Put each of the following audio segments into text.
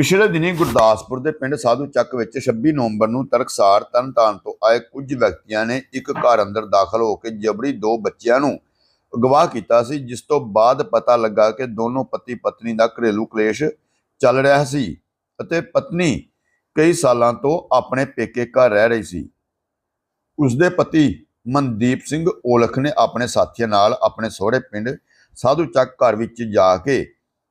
ਪਿਛਲੇ ਦਿਨੀ ਗੁਰਦਾਸਪੁਰ ਦੇ ਪਿੰਡ ਸਾਧੂ ਚੱਕ ਵਿੱਚ 26 ਨਵੰਬਰ ਨੂੰ ਤਰਕਸਾਰ ਤਰਨਤਾਰਨ ਤੋਂ ਆਏ ਕੁਝ ਵਿਅਕਤੀਆਂ ਨੇ ਇੱਕ ਘਰ ਅੰਦਰ ਦਾਖਲ ਹੋ ਕੇ ਜਬਰੀ ਦੋ ਬੱਚਿਆਂ ਨੂੰ ਅਗਵਾ ਕੀਤਾ ਸੀ, ਜਿਸ ਤੋਂ ਬਾਅਦ ਪਤਾ ਲੱਗਾ ਕਿ ਦੋਨੋਂ ਪਤੀ ਪਤਨੀ ਦਾ ਘਰੇਲੂ ਕਲੇਸ਼ ਚੱਲ ਰਿਹਾ ਸੀ ਅਤੇ ਪਤਨੀ ਕਈ ਸਾਲਾਂ ਤੋਂ ਆਪਣੇ ਪੇਕੇ ਘਰ ਰਹਿ ਰਹੀ ਸੀ। ਉਸਦੇ ਪਤੀ ਮਨਦੀਪ ਸਿੰਘ ਔਲਖ ਨੇ ਆਪਣੇ ਸਾਥੀਆਂ ਨਾਲ ਆਪਣੇ ਸਹੁਰੇ ਪਿੰਡ ਸਾਧੂ ਚੱਕ ਘਰ ਵਿੱਚ ਜਾ ਕੇ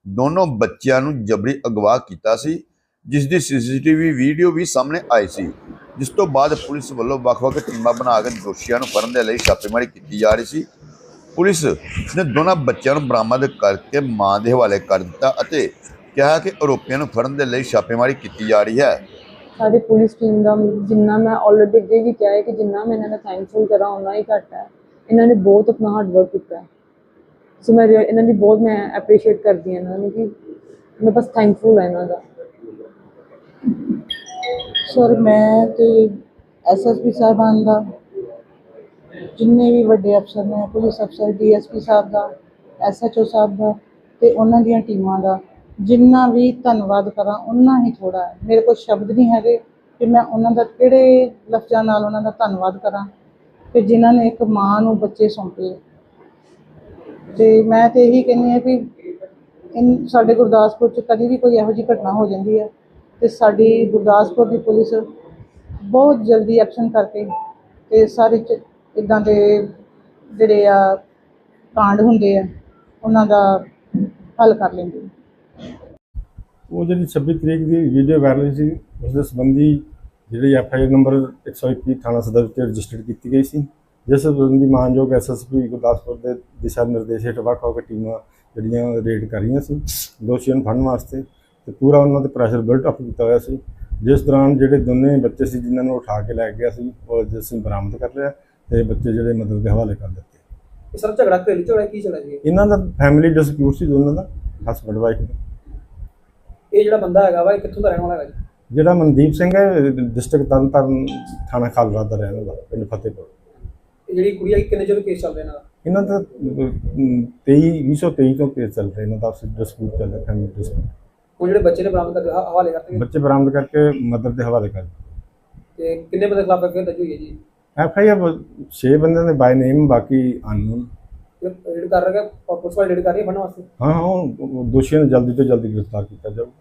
ਦੋਨੋਂ ਬੱਚਿਆਂ ਨੂੰ ਜਬਰੀ ਅਗਵਾ ਕੀਤਾ ਸੀ, ਜਿਸ ਦੀ ਸੀਸੀਟੀਵੀ ਵੀਡੀਓ ਵੀ ਸਾਹਮਣੇ ਆਈ ਸੀ। ਜਿਸ ਤੋਂ ਬਾਅਦ ਪੁਲਿਸ ਵੱਲੋਂ ਵੱਖ-ਵੱਖ ਟੀਮਾਂ ਬਣਾ ਕੇ ਦੋਸ਼ੀਆਂ ਨੂੰ ਫੜਨ ਦੇ ਲਈ ਛਾਪੇਮਾਰੀ ਕੀਤੀ ਜਾ ਰਹੀ ਸੀ। ਪੁਲਿਸ ਨੇ ਦੋਨਾਂ ਬੱਚਿਆਂ ਨੂੰ ਬਰਾਮਦ ਕਰਕੇ ਮਾਂ ਦੇ ਹਵਾਲੇ ਕਰ ਦਿੱਤਾ ਅਤੇ ਕਿਹਾ ਕਿ ਆਰੋਪੀਆਂ ਨੂੰ ਫੜਨ ਦੇ ਲਈ ਛਾਪੇਮਾਰੀ ਕੀਤੀ ਜਾ ਰਹੀ ਹੈ। ਸਾਡੀ ਪੁਲਿਸ ਟੀਮ ਦਾ ਜਿੰਨਾ ਮੈਂ ਆਲਰੇਡੀ ਅੱਗੇ ਵੀ ਕਿਹਾ ਹੈ ਕਿ ਜਿੰਨਾ ਮੈਂ ਇਹਨਾਂ ਦਾ ਥੈਂਕਫੁਲ ਕਰਾਂ ਉਹਨਾਂ ਹੀ ਘੱਟ ਹੈ। ਇਹਨਾਂ ਨੇ ਬਹੁਤ ਆਪਣਾ ਹਾਰਡ ਵਰਕ ਕੀਤਾ ਹੈ। ਸੋ ਮੈਂ ਇਹਨਾਂ ਦੀ ਬਹੁਤ ਮੈਂ ਐਪਰੀਸ਼ੀਏਟ ਕਰਦੀ ਹਾਂ ਇਹਨਾਂ ਨੂੰ ਕਿ ਮੈਂ ਬਸ ਥੈਂਕਫੁਲ ਹਾਂ ਇਹਨਾਂ ਦਾ। ਸਰ ਮੈਂ ਤੇ ਐਸਐਸਪੀ ਸਾਹਿਬਾਨ ਦਾ, ਜਿੰਨੇ ਵੀ ਵੱਡੇ ਅਫਸਰ ਨੇ, ਪੁਲਿਸ ਅਫਸਰ ਡੀਐਸਪੀ ਸਾਹਿਬ ਦਾ ਐਸਐਚਓ ਸਾਹਿਬ ਦਾ ਤੇ ਉਹਨਾਂ ਦੀਆਂ ਟੀਮਾਂ ਦਾ, ਜਿੰਨਾ ਵੀ ਧੰਨਵਾਦ ਕਰਾਂ ਉਹਨਾਂ ਹੀ ਥੋੜਾ ਹੈ। ਮੇਰੇ ਕੋਲ ਸ਼ਬਦ ਨਹੀਂ ਹੈਗੇ ਕਿ ਮੈਂ ਉਹਨਾਂ ਦਾ ਕਿਹੜੇ ਲਫ਼ਜ਼ਾਂ ਨਾਲ ਉਹਨਾਂ ਦਾ ਧੰਨਵਾਦ ਕਰਾਂ। ਕਿ ਜਿਨ੍ਹਾਂ ਨੇ ਇੱਕ ਮਾਂ ਨੂੰ ਬੱਚੇ ਸੌਂਪੇ। ਤੇ ਮੈਂ ਤੇ ਇਹੀ ਕਹਿੰਦੀ ਹਾਂ ਵੀ ਇਨ ਸਾਡੇ ਗੁਰਦਾਸਪੁਰ ਚ ਕਦੀ ਵੀ ਕੋਈ ਇਹੋ ਜਿਹੀ ਘਟਨਾ ਹੋ ਜਾਂਦੀ ਹੈ ਤੇ ਸਾਡੀ ਗੁਰਦਾਸਪੁਰ ਦੀ ਪੁਲਿਸ ਬਹੁਤ ਜਲਦੀ ਐਕਸ਼ਨ ਕਰਕੇ ਤੇ ਸਾਰੇ ਇਦਾਂ ਦੇ ਜਿਹੜੇ ਆ ਕਾਂਡ ਹੁੰਦੇ ਆ, ਉਹਨਾਂ ਦਾ ਹੱਲ ਕਰ ਲੈਂਦੇ ਉਹ ਜਿਹੜੀ 26 ਤਰੀਕ ਦੀ ਵੀਡੀਓ ਵਾਇਰਲ ਸੀ, ਉਸ ਦੇ ਸੰਬੰਧੀ ਜਿਹੜੀ ਐਫ ਆਈ ਆਰ ਨੰਬਰ 121 ਥਾਣਾ ਸਦਰ ਵਿੱਚ ਰਜਿਸਟਰਡ ਕੀਤੀ ਗਈ ਸੀ। ਜਿਸ ਸੰਬੰਧੀ ਮਾਨਯੋਗ ਐਸਐਸਪੀ ਗੁਰਦਾਸਪੁਰ ਦੇ ਦਿਸ਼ਾ ਨਿਰਦੇਸ਼ ਹੇਠ ਵੱਖ ਵੱਖ ਟੀਮਾਂ ਜਿਹੜੀਆਂ ਰੇਡ ਕਰ ਰਹੀਆਂ ਸੀ ਦੋਸ਼ੀਆਂ ਨੂੰ ਫੜਨ ਵਾਸਤੇ ਤੇ ਪੂਰਾ ਉਹਨਾਂ ਤੇ ਪ੍ਰੈਸ਼ਰ ਬਿਲਟ ਅਪ ਕੀਤਾ ਹੋਇਆ ਸੀ। ਜਿਸ ਦੌਰਾਨ ਜਿਹੜੇ ਦੋਨੇ ਬੱਚੇ ਸੀ ਜਿਨ੍ਹਾਂ ਨੂੰ ਉਠਾ ਕੇ ਲੈ ਗਿਆ ਸੀ ਉਹ ਅਸੀਂ ਬਰਾਮਦ ਕਰ ਲਿਆ ਤੇ ਬੱਚੇ ਜਿਹੜੇ ਮਦਦ ਦੇ ਹਵਾਲੇ ਕਰ ਦਿੱਤੇ। ਸਰ ਝਗੜਾ ਘਰੇਲੂ ਝਗੜਾ ਕੀ ਝਗੜਾ ਜੀ? ਇਹਨਾਂ ਦਾ ਫੈਮਿਲੀ ਡਿਸਪਿਊਟ ਸੀ ਦੋਨਾਂ ਦਾ ਹਸਬੰਡ ਵਾਈਫ ਇਹ ਜਿਹੜਾ ਬੰਦਾ ਹੈਗਾ ਵਾ ਇਹ ਕਿੱਥੋਂ ਦਾ ਰਹਿਣ ਵਾਲਾ ਹੈਗਾ ਜੀ? ਜਿਹੜਾ ਮਨਦੀਪ ਸਿੰਘ ਹੈ ਡਿਸਟ੍ਰਿਕਟ ਤਰਨਤਾਰਨ ਥਾਣਾ ਖਾਲੜਾ ਦਾ ਰਹਿਣ ਵਾਲਾ ਪਿੰਡ ਫਤਿਹਪੁਰ। ਇਹ ਜਿਹੜੀ ਕੁੜੀ ਕਿੰਨੇ ਚਿਰ ਕੇਸ ਚੱਲ ਰਿਹਾ ਇਹਨਾਂ ਦਾ? ਦਾ 23 2023 ਤੋਂ ਕੇਸ ਚੱਲ ਰਿਹਾ ਇਹਨਾਂ ਦਾ ਡਿਸਪਿਊਟ ਚੱਲ ਰਿਹਾ ਫੈਮਿਲੀ ਡਿਸਪਿਊਟ ਜਿਹੜੇ ਬੱਚੇ ਨੇ ਬਰਾਮਦ ਕਰਕੇ ਹ- ਹਵਾਲੇ ਕਰਤੇ ਬੱਚੇ ਬਰਾਮਦ ਕਰਕੇ ਮਦਰ ਦੇ ਹਵਾਲੇ ਕਰ ਤੇ ਕਿੰਨੇ ਬੰਦੇ ਖਿਲਾਫ ਐਫਆਈਆਰ ਦਰਜ ਹੋਈ ਹੈ ਜੀ? ਐਫ ਆਈ ਆਰ 6 ਬੰਦਿਆਂ ਦੇ ਬਾਈ ਨੇਮ ਬਾਕੀ ਅਨਨੋਨ। ਰੇਡ ਕਰ ਰਿਹਾ ਹੈ ਪੁਲਿਸ ਵਾਲੇ ਰੇਡ ਕਰ ਰਹੀ ਹੈ ਫੜਨ ਵਾਸਤੇ? ਹਾਂ ਹਾਂ ਉਹ ਦੋਸ਼ੀਆਂ ਨੂੰ ਜਲਦੀ ਤੋਂ ਜਲਦੀ ਗ੍ਰਿਫਤਾਰ ਕੀਤਾ ਜਾਊਗਾ